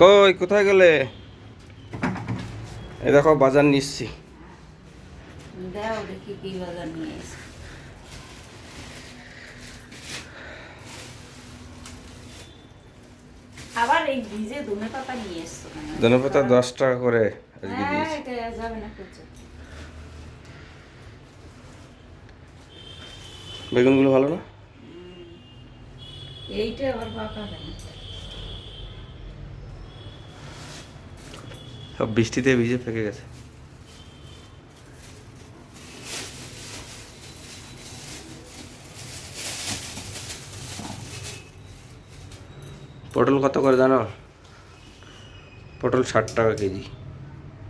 কই কোথায় গেলে? এই দেখো বাজার নিচ্ছি। ধনে পাতা? ধনে পাতা দশ টাকা করে আজকে হ্যাঁ, বেগুনগুলো ভালো না? এইটা আবার পাকা সব বৃষ্টিতে ভিজে ফেকে গেছে। পটল কত করে জানো? পটল ষাট টাকা কেজি।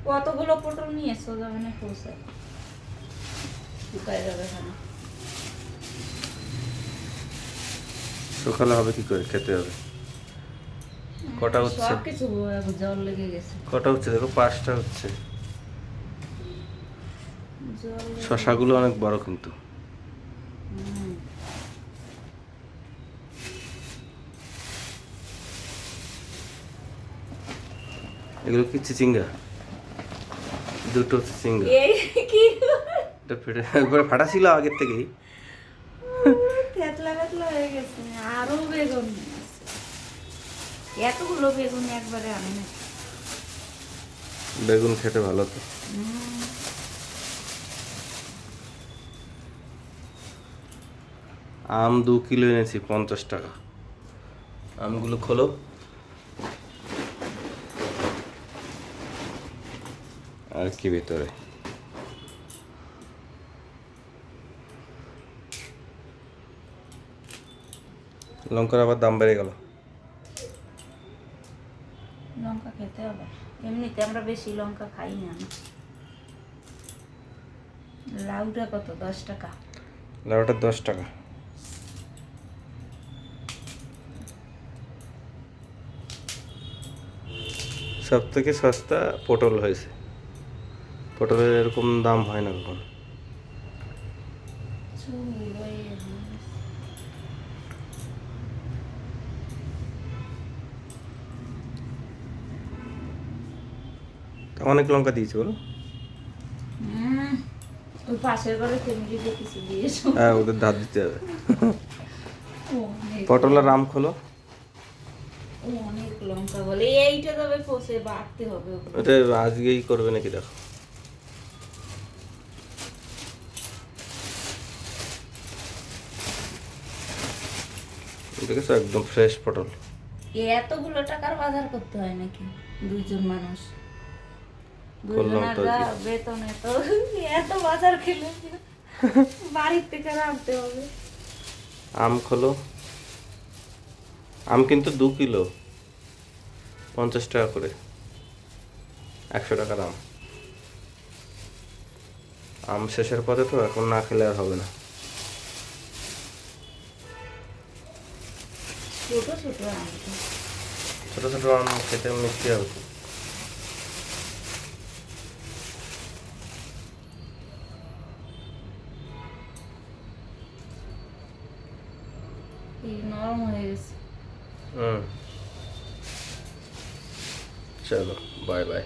কতগুলো পটল নিয়ে এসছো যাবে না পৌঁছে শুকায় যাবে কেন? সকালে হবে কি করে? খেতে হবে। কটা হচ্ছে? সব কিছু জল লেগে গেছে। কটা হচ্ছে? দেখো পাঁচটা হচ্ছে। শশাগুলো অনেক বড় কিন্তু। এগুলো কি চিচিঙ্গা? দুটো চিচিঙ্গা। এটা ফেটে একবার ফাটা ছিল আগের থেকেই। থেতলা হয়ে গেছে। আরও বেগুন। এতগুলো বেগুন একবারে আনে না বেগুন খেতে ভালো তো। আম দু কিলো এনেছি পঞ্চাশ টাকা। আমগুলো খোলো। আর কি ভিতরে? লঙ্কার আবার দাম বেড়ে গেল। খেতে হবে। এমনিতে আমরা বেশি লঙ্কা খাই না। লাউটা কত? দশ টাকা। লাউটা দশ টাকা। সব থেকে সস্তা পটল হয়েছে। পটলের এরকম দাম হয় না কখন চুল হয়ে গেছে। তা অনেক লঙ্কা দিয়েছে বলো। ওই পাশের ঘরে ফ্যামিলিতে কিছু দিয়েছ। হ্যাঁ ওদের ধার দিতে হবে। পটল আর আম খোলো। অনেক লঙ্কা বলে এইটা তবে পচে বাড়তে হবে। এটা আজকেই করবে নাকি দেখো। দেখেছ একদম ফ্রেশ পটল। এতগুলো টাকার বাজার করতে হয় নাকি? দুইজন মানুষ। করলাম তো যা আজকে। বেতন এত এত বাজার খেলে বাড়ির থেকে রাখতে হবে? আম খোলো। আম কিন্তু দু কিলো পঞ্চাশ টাকা করে। একশো টাকা দাম আম শেষের পথে তো এখন না খেলে আর হবে না। ছোট ছোট ছোট ছোট আম খেতে মিষ্টি হবে। এই নরম হয়ে গেছে হুম চলো বাই বাই